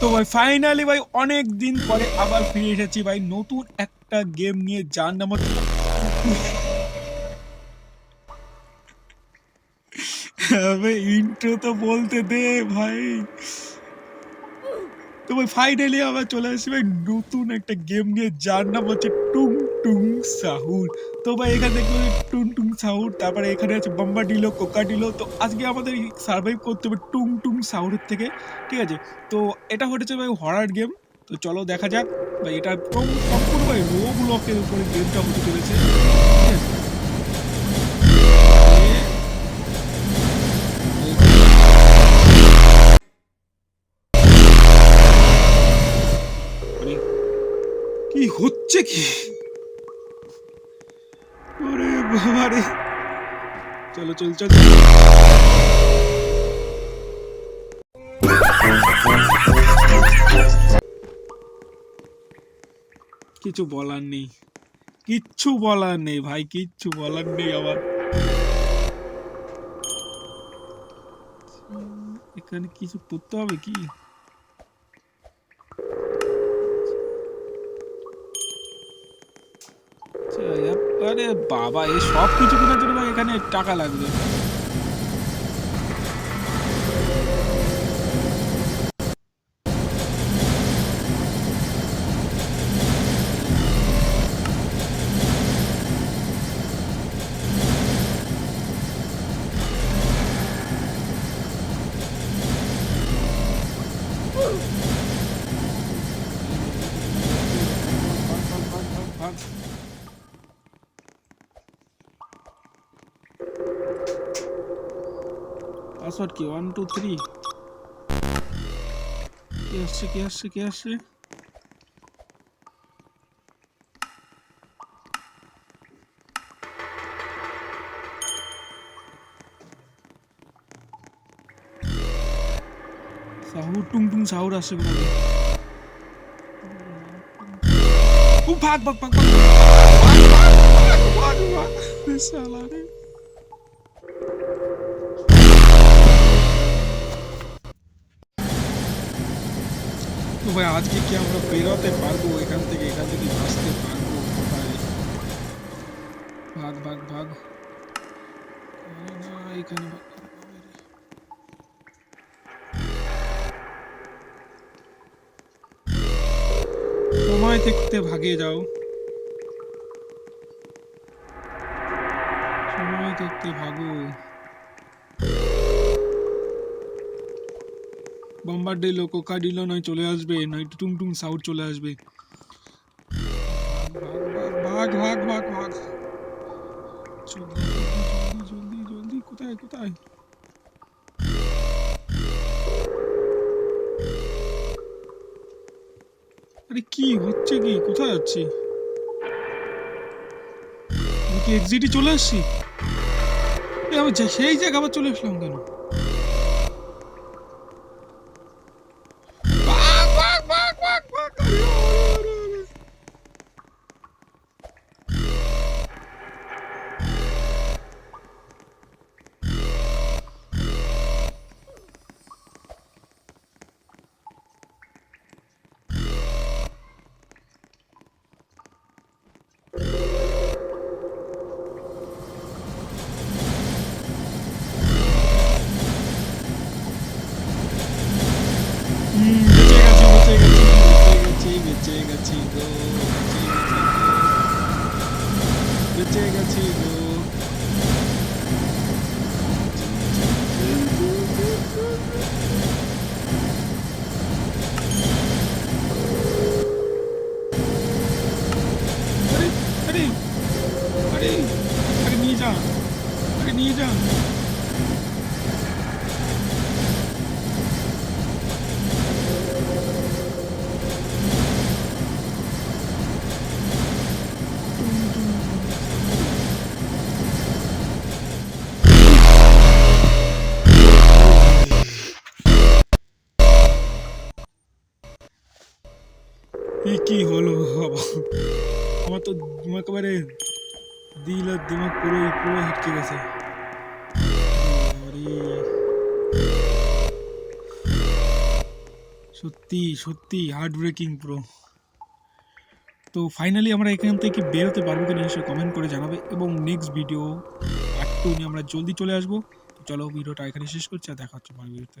তো ভাই ফাইনালি ভাই, অনেক দিন পরে আবার ফিরে এসেছি ভাই, নতুন একটা গেম নিয়ে যার নাম হচ্ছে ইন্ট্রো তো বলতে দে ভাই। তো ভাই ফাইনালি আবার চলে আসছি ভাই, নতুন একটা গেম নিয়ে যার নাম হচ্ছে টুং টুং সাহুর তো ভাই, এখানে দেখবে টুং টুং সাহুর তারপরে এখানে আছে বাম্বা ডিলো কোকা ডিলো তো আজকে আমাদের সার্ভাইভ করতে হবে টুং টুং সাহুরের থেকে, ঠিক আছে? তো এটা হচ্ছে ভাই হরার গেম তো চলো দেখা যাক। ভাই, এটা পুরো- সম্পূর্ণ ভাই রো ব্লকের উপরে গেমটা হতে চলেছে। মানে কি হচ্ছে কি? ওরে চলো, চল চল। কিছু বলার নেই। কিচ্ছু বলার নেই ভাই, কিচ্ছু বলার নেই আমার। এখানে কিছু করতে হবে কি? আরে বাবা এই সব কিছু কেনার জন্য এখানে টাকা লাগবে। পাসওয়ার্ড কি ওয়ান টু থ্রি কে আসছে কে আসছে কে আসছে সাহুর টুং টুং সাহুর আসছে কোথায় ও ভাগ ভাগ ভাগ ভাগ ভাগ ভাগ ভাগ ভাগ ভাই আজকে কি আমরা বেরোতে পারব এখান থেকে এখান থেকে আসতে পারব কোথায় ভাগ ভাগ ভাগ আরে না এখানে ভাগ। সময় দেখতে ভাগে যাও সময় দেখতে ভাগো বাম্বার দিল কোকা দিল নয়, চলে আসবে, নয়, টুং টুং সাউট চলে আসবে। ভাগ ভাগ ভাগ ভাগ জলদি জলদি কোথায় কোথায়? আরে কি হচ্ছে কি? কোথায় যাচ্ছি? কি এক্সিটে চলে আসছি? আমি সেই জায়গা আবার চলে আসলাম কেন? 제가 지금 아리 아리 아리 미장 아리 미장 এ কি হলো বাবা? আমার তো একেবারে দিল আর দিমাগ পুরো পুরো হটকে গেছে। সত্যি সত্যি হার্ট ব্রেকিং প্রো তো ফাইনালি আমরা এখান থেকে বেরোতে পারব কিনা নিশ্চয়ই কমেন্ট করে জানাবে এবং নেক্সট ভিডিও পার্ট টু নিয়ে আমরা জলদি চলে আসব। চলো ভিডিওটা এখানে শেষ করছি আর দেখা হচ্ছে পরের ভিডিওতে